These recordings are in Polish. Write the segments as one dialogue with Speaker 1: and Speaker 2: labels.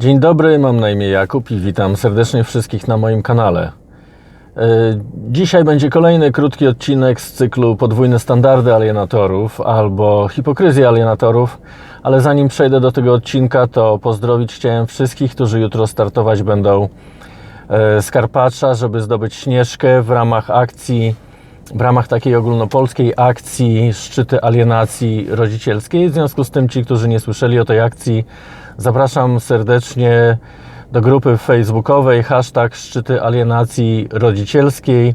Speaker 1: Dzień dobry, mam na imię Jakub i witam serdecznie wszystkich na moim kanale. E, Dzisiaj będzie kolejny krótki odcinek z cyklu Podwójne standardy alienatorów albo hipokryzja alienatorów, ale zanim przejdę do tego odcinka, to pozdrowić chciałem wszystkich, którzy jutro startować będą e, z Karpacza, żeby zdobyć śnieżkę w ramach akcji, w ramach takiej ogólnopolskiej akcji Szczyty Alienacji Rodzicielskiej. W związku z tym ci, którzy nie słyszeli o tej akcji, zapraszam serdecznie do grupy facebookowej hashtag Szczyty Alienacji Rodzicielskiej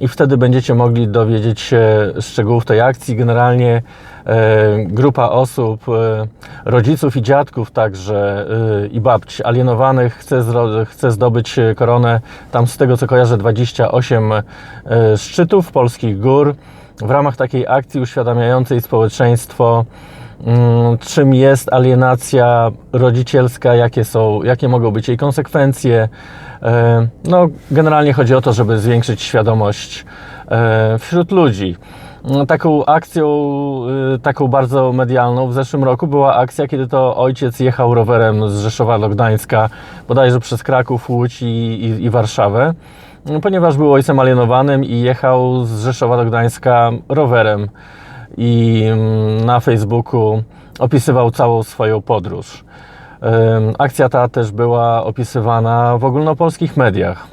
Speaker 1: i wtedy będziecie mogli dowiedzieć się szczegółów tej akcji. Generalnie e, grupa osób, e, rodziców i dziadków także e, i babci alienowanych chce, chce zdobyć koronę, tam z tego co kojarzę 28 e, szczytów polskich gór w ramach takiej akcji uświadamiającej społeczeństwo mm, czym jest alienacja rodzicielska, jakie są, jakie mogą być jej konsekwencje. E, No, generalnie chodzi o to, żeby zwiększyć świadomość e, wśród ludzi. No, Taką akcją, y, taką bardzo medialną w zeszłym roku była akcja, kiedy to ojciec jechał rowerem z Rzeszowa do Gdańska, bodajże przez Kraków, Łódź i, i, i Warszawę, ponieważ był ojcem alienowanym i jechał z Rzeszowa do Gdańska rowerem i mm, na Facebooku opisywał całą swoją podróż. Akcja ta też była opisywana w ogólnopolskich mediach.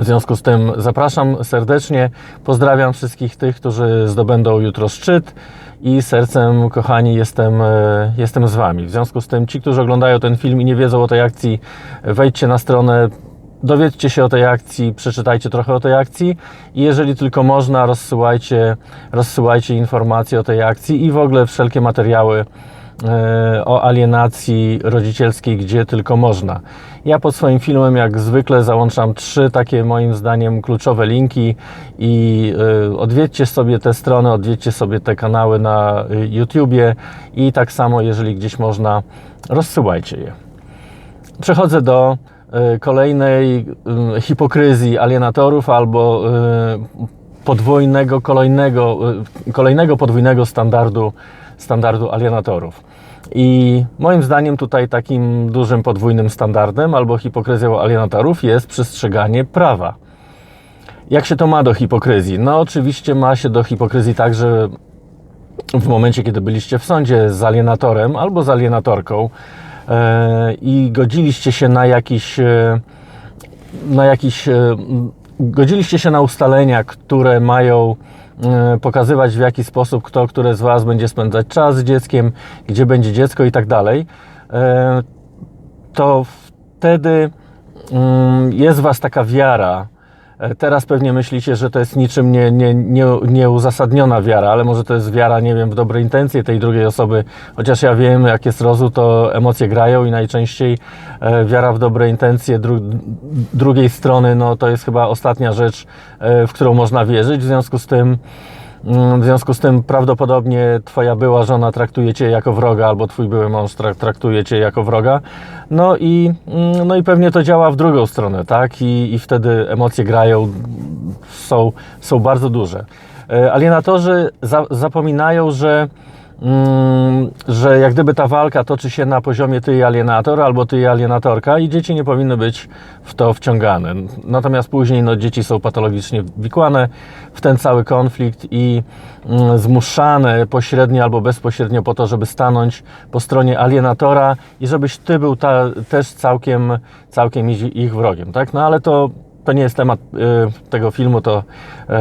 Speaker 1: W związku z tym zapraszam serdecznie, pozdrawiam wszystkich tych, którzy zdobędą jutro szczyt i sercem, kochani, jestem, e, jestem z Wami. W związku z tym ci, którzy oglądają ten film i nie wiedzą o tej akcji, wejdźcie na stronę, dowiedzcie się o tej akcji, przeczytajcie trochę o tej akcji i jeżeli tylko można, rozsyłajcie, rozsyłajcie informacje o tej akcji i w ogóle wszelkie materiały e, o alienacji rodzicielskiej, gdzie tylko można. Ja pod swoim filmem, jak zwykle, załączam trzy takie moim zdaniem kluczowe linki i e, odwiedźcie sobie te strony, odwiedźcie sobie te kanały na e, YouTubie i tak samo, jeżeli gdzieś można, rozsyłajcie je. Przechodzę do kolejnej e, hipokryzji alienatorów albo e, podwójnego, kolejnego, kolejnego podwójnego standardu, standardu alienatorów. I moim zdaniem tutaj takim dużym podwójnym standardem albo hipokryzją alienatorów jest przestrzeganie prawa. Jak się to ma do hipokryzji? No oczywiście ma się do hipokryzji tak, że w momencie, kiedy byliście w sądzie z alienatorem albo z alienatorką i godziliście się na jakiś, e, na jakiś, e, godziliście się na ustalenia, które mają e, pokazywać w jaki sposób kto, które z Was będzie spędzać czas z dzieckiem, gdzie będzie dziecko i tak dalej, e, to wtedy mm, jest Was taka wiara. E, Teraz pewnie myślicie, że to jest niczym nie, nie, nie, nieuzasadniona wiara, ale może to jest wiara, nie wiem, w dobre intencje tej drugiej osoby. Chociaż ja wiem, jak jest rozum, to emocje grają i najczęściej e, wiara w dobre intencje dru, drugiej strony, no to jest chyba ostatnia rzecz, e, w którą można wierzyć. W związku z tym, w związku z tym prawdopodobnie twoja była żona traktuje cię jako wroga, albo twój były mąż tra- traktuje cię jako wroga. No i, mm, no i pewnie to działa w drugą stronę, tak? I, i wtedy emocje grają, są, są bardzo duże. E, Alienatorzy za, zapominają, że mm, że jak gdyby ta walka toczy się na poziomie ty i alienator albo ty i alienatorka i dzieci nie powinny być w to wciągane. Natomiast później no, dzieci są patologicznie wikłane w ten cały konflikt i mm, zmuszane pośrednio albo bezpośrednio po to, żeby stanąć po stronie alienatora i żebyś ty był ta, też całkiem, całkiem ich, ich wrogiem. Tak? No ale to, to nie jest temat y, tego filmu, to, y,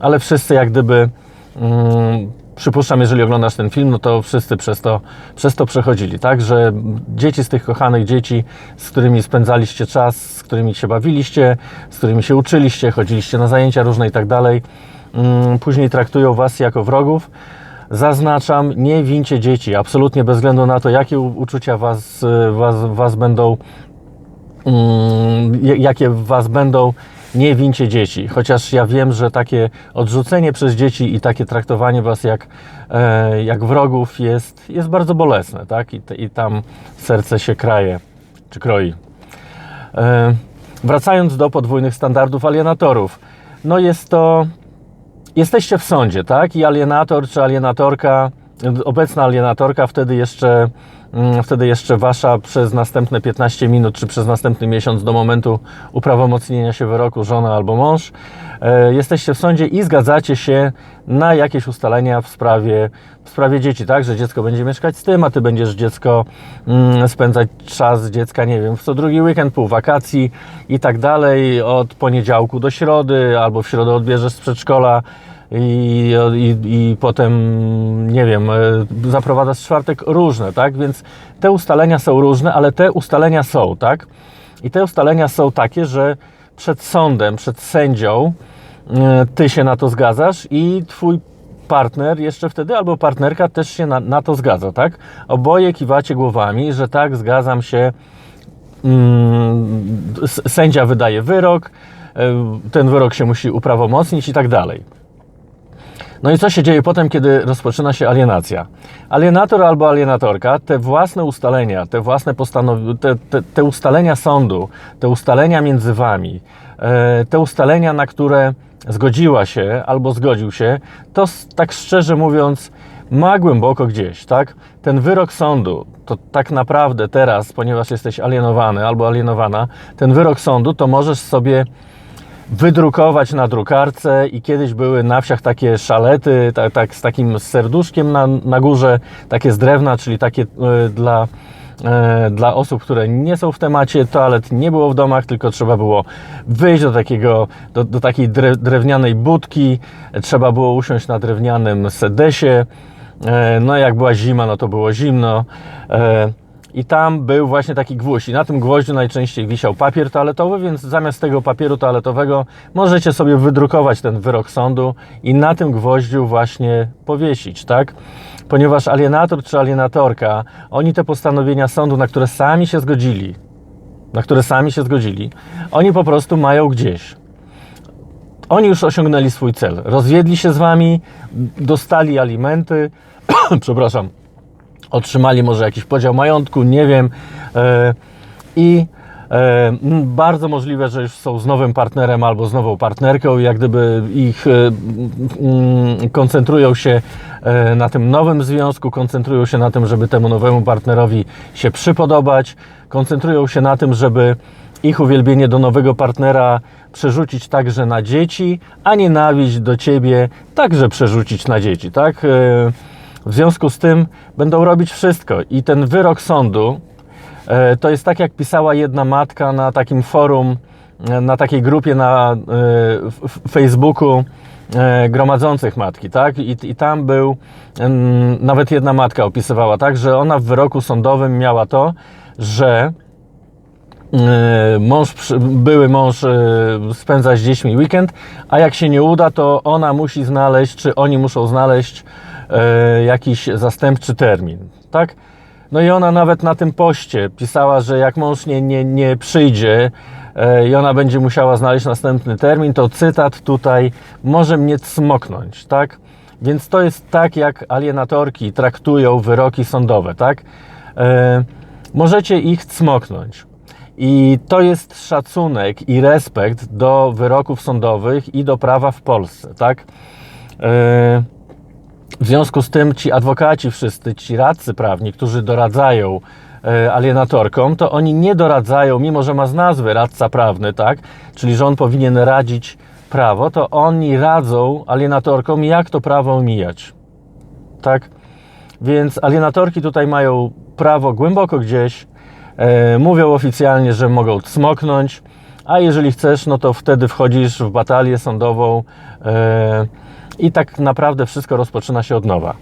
Speaker 1: ale wszyscy jak gdyby mm, przypuszczam, jeżeli oglądasz ten film, no to wszyscy przez to, przez to przechodzili, tak? Że dzieci z tych kochanych dzieci, z którymi spędzaliście czas, z którymi się bawiliście, z którymi się uczyliście, chodziliście na zajęcia różne i tak dalej, mm, później traktują was jako wrogów. Zaznaczam, nie wincie dzieci, absolutnie bez względu na to, jakie uczucia was, y, was, was będą mm, jakie Was będą, nie wincie dzieci. Chociaż ja wiem, że takie odrzucenie przez dzieci i takie traktowanie Was jak, e, jak wrogów jest, jest bardzo bolesne, tak? I, I tam serce się kraje, czy kroi. E, wracając do podwójnych standardów alienatorów. No jest to, jesteście w sądzie, tak? I alienator czy alienatorka obecna alienatorka, wtedy jeszcze, mm, wtedy jeszcze wasza przez następne 15 minut, czy przez następny miesiąc do momentu uprawomocnienia się wyroku żona albo mąż, e, jesteście w sądzie i zgadzacie się na jakieś ustalenia w sprawie, w sprawie dzieci, tak? Że dziecko będzie mieszkać z tym, a ty będziesz dziecko mm, spędzać czas dziecka, nie wiem, w co drugi weekend, pół wakacji i tak dalej, od poniedziałku do środy, albo w środę odbierzesz z przedszkola i, i, i potem, nie wiem, e, zaprowadzasz czwartek różne, tak? Więc te ustalenia są różne, ale te ustalenia są, tak? I te ustalenia są takie, że przed sądem, przed sędzią e, ty się na to zgadzasz i twój partner jeszcze wtedy, albo partnerka też się na, na to zgadza, tak? Oboje kiwacie głowami, że tak, zgadzam się, mm, sędzia wydaje wyrok, e, ten wyrok się musi uprawomocnić i tak dalej. No i co się dzieje potem, kiedy rozpoczyna się alienacja? Alienator albo alienatorka te własne ustalenia, te własne postanowienia, te, te, te ustalenia sądu, te ustalenia między wami, e, te ustalenia, na które zgodziła się albo zgodził się, to tak szczerze mówiąc, ma głęboko gdzieś, tak? Ten wyrok sądu, to tak naprawdę teraz, ponieważ jesteś alienowany albo alienowana, ten wyrok sądu to możesz sobie wydrukować na drukarce i kiedyś były na wsiach takie szalety, tak, tak z takim serduszkiem na, na górze, takie z drewna, czyli takie e, dla, e, dla osób, które nie są w temacie, toalet nie było w domach, tylko trzeba było wyjść do, takiego, do, do takiej dre, drewnianej budki, trzeba było usiąść na drewnianym sedesie, e, no jak była zima, no to było zimno. I tam był właśnie taki gwóźdź. I na tym gwoździu najczęściej wisiał papier toaletowy, więc zamiast tego papieru toaletowego możecie sobie wydrukować ten wyrok sądu i na tym gwoździu właśnie powiesić, tak? Ponieważ alienator czy alienatorka, oni te postanowienia sądu, na które sami się zgodzili, na które sami się zgodzili, oni po prostu mają gdzieś. Oni już osiągnęli swój cel. Rozwiedli się z wami, dostali alimenty, przepraszam, otrzymali może jakiś podział majątku, nie wiem. E, I e, bardzo możliwe, że już są z nowym partnerem albo z nową partnerką, i jak gdyby ich e, koncentrują się na tym nowym związku, koncentrują się na tym, żeby temu nowemu partnerowi się przypodobać, koncentrują się na tym, żeby ich uwielbienie do nowego partnera przerzucić także na dzieci, a nienawiść do ciebie także przerzucić na dzieci, tak? W związku z tym będą robić wszystko i ten wyrok sądu e, to jest tak, jak pisała jedna matka na takim forum, e, na takiej grupie na e, Facebooku gromadzących matki, tak? I, i tam był, nawet jedna matka opisywała, tak, że ona w wyroku sądowym miała to, że mąż, były mąż spędza z dziećmi weekend, a jak się nie uda, to ona musi znaleźć, czy oni muszą znaleźć jakiś zastępczy termin, tak? No i ona nawet na tym poście pisała, że jak mąż nie, nie, nie przyjdzie e, i ona będzie musiała znaleźć następny termin, to cytat tutaj może mnie cmoknąć, tak? Więc to jest tak, jak alienatorki traktują wyroki sądowe, tak? E, możecie ich cmoknąć. I to jest szacunek i respekt do wyroków sądowych i do prawa w Polsce, tak? E, w związku z tym ci adwokaci wszyscy, ci radcy prawni, którzy doradzają e, alienatorkom, to oni nie doradzają, mimo że ma z nazwy radca prawny, tak? Czyli że on powinien radzić prawo, to oni radzą alienatorkom, jak to prawo omijać. Tak? Więc alienatorki tutaj mają prawo głęboko gdzieś, e, mówią oficjalnie, że mogą cmoknąć, a jeżeli chcesz, no to wtedy wchodzisz w batalię sądową e, i tak naprawdę wszystko rozpoczyna się od nowa.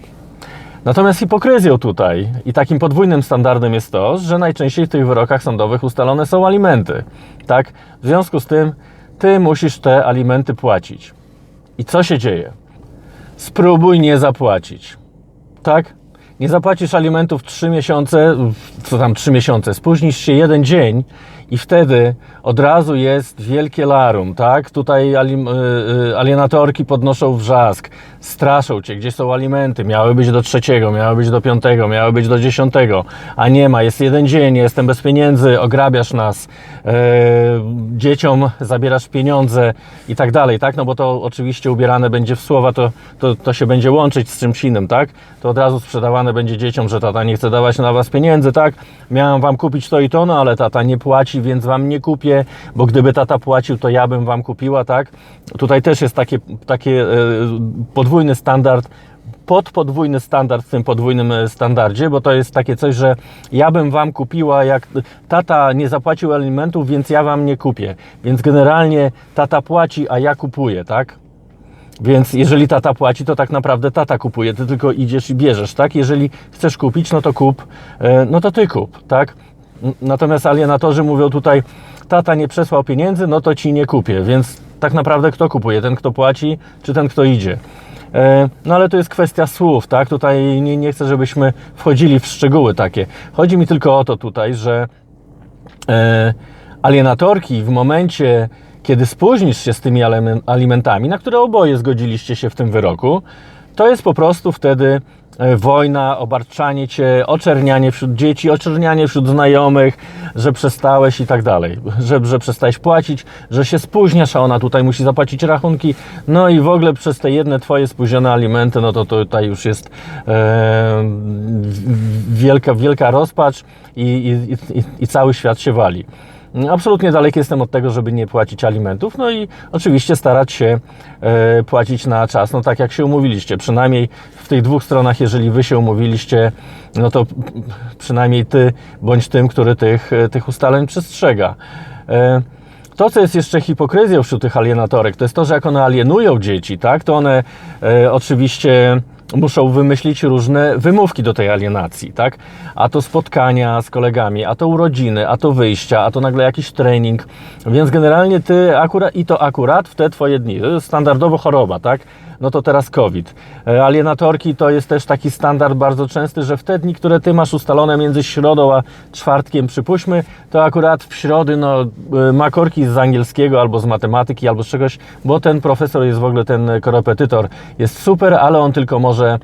Speaker 1: Natomiast hipokryzją tutaj i takim podwójnym standardem jest to, że najczęściej w tych wyrokach sądowych ustalone są alimenty. Tak? W związku z tym ty musisz te alimenty płacić. I co się dzieje? Spróbuj nie zapłacić. Tak? Nie zapłacisz alimentów 3 miesiące, co tam 3 miesiące, spóźnisz się jeden dzień i wtedy od razu jest wielkie larum, tak? Tutaj y, y, alienatorki podnoszą wrzask, straszą cię, gdzie są alimenty, miały być do trzeciego, miały być do piątego, miały być do dziesiątego, a nie ma, jest jeden dzień, jestem bez pieniędzy, ograbiasz nas, e, dzieciom zabierasz pieniądze i tak dalej, tak? No bo to oczywiście ubierane będzie w słowa, to, to, to się będzie łączyć z czymś innym, tak? To od razu sprzedawane będzie dzieciom, że tata nie chce dawać na was pieniędzy, tak? Miałem wam kupić to i to, no ale tata nie płaci, więc wam nie kupię, bo gdyby tata płacił, to ja bym wam kupiła, tak? Tutaj też jest takie, takie e, podwójny standard, pod podwójny standard w tym podwójnym e, standardzie, bo to jest takie coś, że ja bym wam kupiła, jak tata nie zapłacił alimentów, więc ja wam nie kupię. Więc generalnie tata płaci, a ja kupuję, tak? Więc jeżeli tata płaci, to tak naprawdę tata kupuje, ty tylko idziesz i bierzesz, tak? Jeżeli chcesz kupić, no to kup, e, no to ty kup, tak? Natomiast alienatorzy mówią tutaj, tata nie przesłał pieniędzy, no to ci nie kupię, więc tak naprawdę kto kupuje? Ten, kto płaci, czy ten, kto idzie? E, No ale to jest kwestia słów, tak? Tutaj nie, nie chcę, żebyśmy wchodzili w szczegóły takie. Chodzi mi tylko o to tutaj, że e, alienatorki w momencie, kiedy spóźnisz się z tymi alimentami, na które oboje zgodziliście się w tym wyroku, to jest po prostu wtedy wojna, obarczanie cię, oczernianie wśród dzieci, oczernianie wśród znajomych, że przestałeś i tak dalej, że, że przestałeś płacić, że się spóźniasz, a ona tutaj musi zapłacić rachunki, no i w ogóle przez te jedne twoje spóźnione alimenty, no to tutaj już jest e, wielka, wielka rozpacz i, i, i, i cały świat się wali. Absolutnie daleki jestem od tego, żeby nie płacić alimentów, no i oczywiście starać się e, płacić na czas, no tak jak się umówiliście. Przynajmniej w tych dwóch stronach, jeżeli wy się umówiliście, no to przynajmniej ty bądź tym, który tych, tych ustaleń przestrzega. E, to, co jest jeszcze hipokryzją wśród tych alienatorek, to jest to, że jak one alienują dzieci, tak, to one e, oczywiście muszą wymyślić różne wymówki do tej alienacji, tak? A to spotkania z kolegami, a to urodziny, a to wyjścia, a to nagle jakiś trening. Więc generalnie ty akurat i to akurat w te twoje dni. To jest standardowo choroba, tak? No to teraz COVID. E, Alienatorki to jest też taki standard bardzo częsty, że w te dni, które ty masz ustalone między środą a czwartkiem, przypuśćmy, to akurat w środy no, e, ma korki z angielskiego albo z matematyki albo z czegoś, bo ten profesor jest w ogóle ten korepetytor jest super, ale on tylko może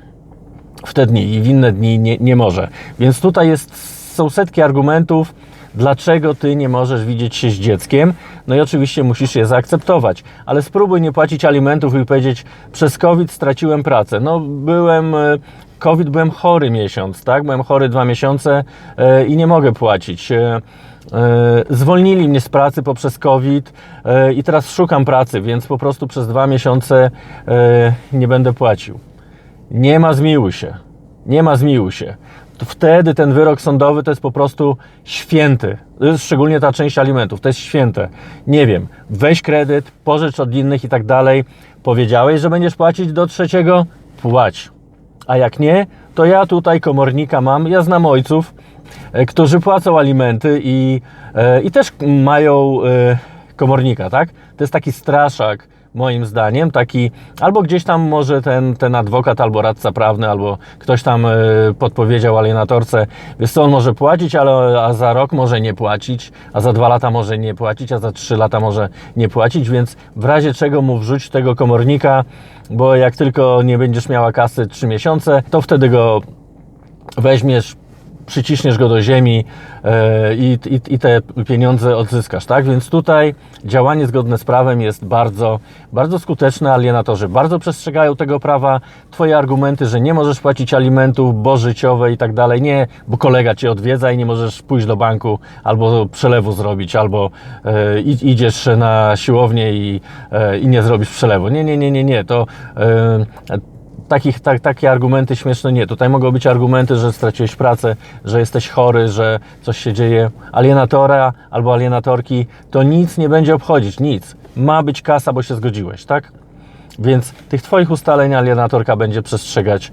Speaker 1: w te dni i w inne dni nie, nie może. Więc tutaj jest, są setki argumentów, dlaczego ty nie możesz widzieć się z dzieckiem. No i oczywiście musisz je zaakceptować, ale spróbuj nie płacić alimentów i powiedzieć, przez COVID straciłem pracę. No byłem. e, COVID byłem chory miesiąc, tak? Byłem chory dwa miesiące e, i nie mogę płacić. E, zwolnili mnie z pracy poprzez COVID i teraz szukam pracy, więc po prostu przez dwa miesiące nie będę płacił. Nie ma zmiłuj się. Nie ma zmiłuj się. To wtedy ten wyrok sądowy to jest po prostu święty. Szczególnie ta część alimentów. To jest święte. Nie wiem, weź kredyt, pożycz od innych i tak dalej. Powiedziałeś, że będziesz płacić do trzeciego? Płać. A jak nie, to ja tutaj komornika mam. Ja znam ojców, e, którzy płacą alimenty i, e, i też mają e, komornika, tak? To jest taki straszak, moim zdaniem, taki albo gdzieś tam może ten, ten adwokat, albo radca prawny, albo ktoś tam e, podpowiedział alienatorce, wiesz co, on może płacić, ale a za rok może nie płacić, a za dwa lata może nie płacić, a za trzy lata może nie płacić, więc w razie czego mu wrzuć tego komornika, bo jak tylko nie będziesz miała kasy trzy miesiące, to wtedy go weźmiesz, przyciśniesz go do ziemi e, i, i, i te pieniądze odzyskasz, tak? Więc tutaj działanie zgodne z prawem jest bardzo, bardzo skuteczne. Alienatorzy bardzo przestrzegają tego prawa. Twoje argumenty, że nie możesz płacić alimentów, bo życiowe i tak dalej, nie, bo kolega cię odwiedza i nie możesz pójść do banku albo przelewu zrobić, albo e, idziesz na siłownię i, e, i nie zrobisz przelewu. Nie, nie, nie, nie, nie. To takich, tak, takie argumenty śmieszne nie. Tutaj mogą być argumenty, że straciłeś pracę, że jesteś chory, że coś się dzieje. Alienatora albo alienatorki to nic nie będzie obchodzić, nic. Ma być kasa, bo się zgodziłeś, tak? Więc tych Twoich ustaleń alienatorka będzie przestrzegać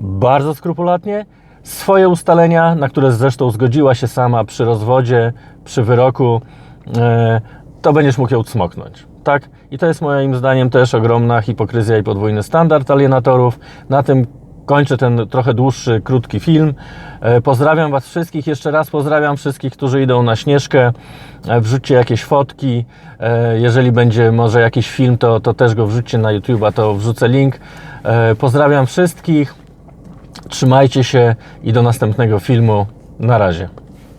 Speaker 1: bardzo skrupulatnie. Swoje ustalenia, na które zresztą zgodziła się sama przy rozwodzie, przy wyroku, e, to będziesz mógł ją cmoknąć. Tak? I to jest moim zdaniem też ogromna hipokryzja i podwójny standard alienatorów. Na tym kończę ten trochę dłuższy, krótki film. E, Pozdrawiam Was wszystkich. Jeszcze raz pozdrawiam wszystkich, którzy idą na Śnieżkę. E, Wrzućcie jakieś fotki. E, Jeżeli będzie może jakiś film, to, to też go wrzućcie na YouTube'a, to wrzucę link. Pozdrawiam wszystkich. Trzymajcie się i do następnego filmu. Na razie.